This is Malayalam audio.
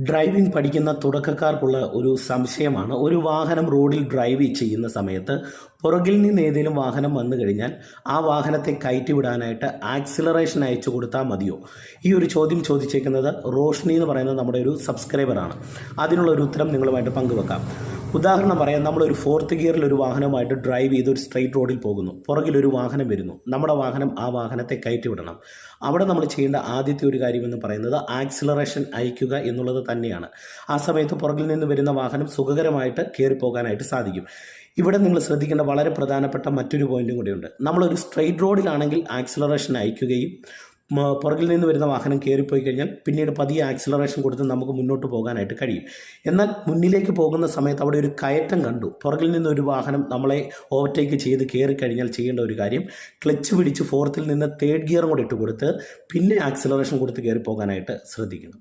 ഡ്രൈവിംഗ് പഠിക്കുന്ന തുടക്കക്കാർക്കുള്ള ഒരു സംശയമാണ്. ഒരു വാഹനം റോഡിൽ ഡ്രൈവ് ചെയ്യുന്ന സമയത്ത് പുറകിൽ നിന്ന് ഏതെങ്കിലും വാഹനം വന്നു കഴിഞ്ഞാൽ ആ വാഹനത്തെ കയറ്റി വിടാനായിട്ട് ആക്സിലറേഷൻ അയച്ചു കൊടുത്താൽ മതിയോ? ഈ ഒരു ചോദ്യം ചോദിച്ചേക്കുന്നത് റോഷ്നി എന്ന് പറയുന്നത് നമ്മുടെ ഒരു സബ്സ്ക്രൈബറാണ് അതിനുള്ള ഒരു ഉത്തരം നിങ്ങളുമായിട്ട് പങ്കുവെക്കാം. ഉദാഹരണം പറയാം നമ്മൾ ഒരു ഫോർത്ത് ഗിയറിൽ ഒരു വാഹനമായിട്ട് ഡ്രൈവ് ചെയ്ത് ഒരു സ്ട്രൈറ്റ് റോഡിൽ പോകുന്നു. പുറകിൽ ഒരു വാഹനം വരുന്നു. നമ്മുടെ വാഹനം ആ വാഹനത്തെ കയറ്റി വിടണം. അവിടെ നമ്മൾ ചെയ്യേണ്ട ആദ്യത്തെ ഒരു കാര്യമെന്ന് പറയുന്നത് ആക്സിലറേഷൻ അയക്കുക എന്നുള്ളത് തന്നെയാണ്. ആ സമയത്ത് പുറകിൽ നിന്ന് വരുന്ന വാഹനം സുഖകരമായിട്ട് കയറി പോകാനായിട്ട് സാധിക്കും. ഇവിടെ നിങ്ങൾ ശ്രദ്ധിക്കേണ്ട വളരെ പ്രധാനപ്പെട്ട മറ്റൊരു പോയിന്റും കൂടിയുണ്ട്. നമ്മളൊരു സ്ട്രെയിറ്റ് റോഡിലാണെങ്കിൽ ആക്സിലറേഷൻ അയക്കുകയും പുറകിൽ നിന്ന് വരുന്ന വാഹനം കയറിപ്പോയി കഴിഞ്ഞാൽ പിന്നീട് പതിയെ ആക്സിലറേഷൻ കൊടുത്ത് നമുക്ക് മുന്നോട്ട് പോകാനായിട്ട് കഴിയും. എന്നാൽ മുന്നിലേക്ക് പോകുന്ന സമയത്ത് അവിടെ ഒരു കയറ്റം കണ്ടു. പുറകിൽ നിന്ന് ഒരു വാഹനം നമ്മളെ ഓവർടേക്ക് ചെയ്ത് കയറി കഴിഞ്ഞാൽ ചെയ്യേണ്ട ഒരു കാര്യം ക്ലച്ച് പിടിച്ച് ഫോർത്തിൽ നിന്ന് തേർഡ് ഗിയറും കൂടെ ഇട്ട് കൊടുത്ത് പിന്നെ ആക്സിലറേഷൻ കൊടുത്ത് കയറി പോകാനായിട്ട് ശ്രദ്ധിക്കണം.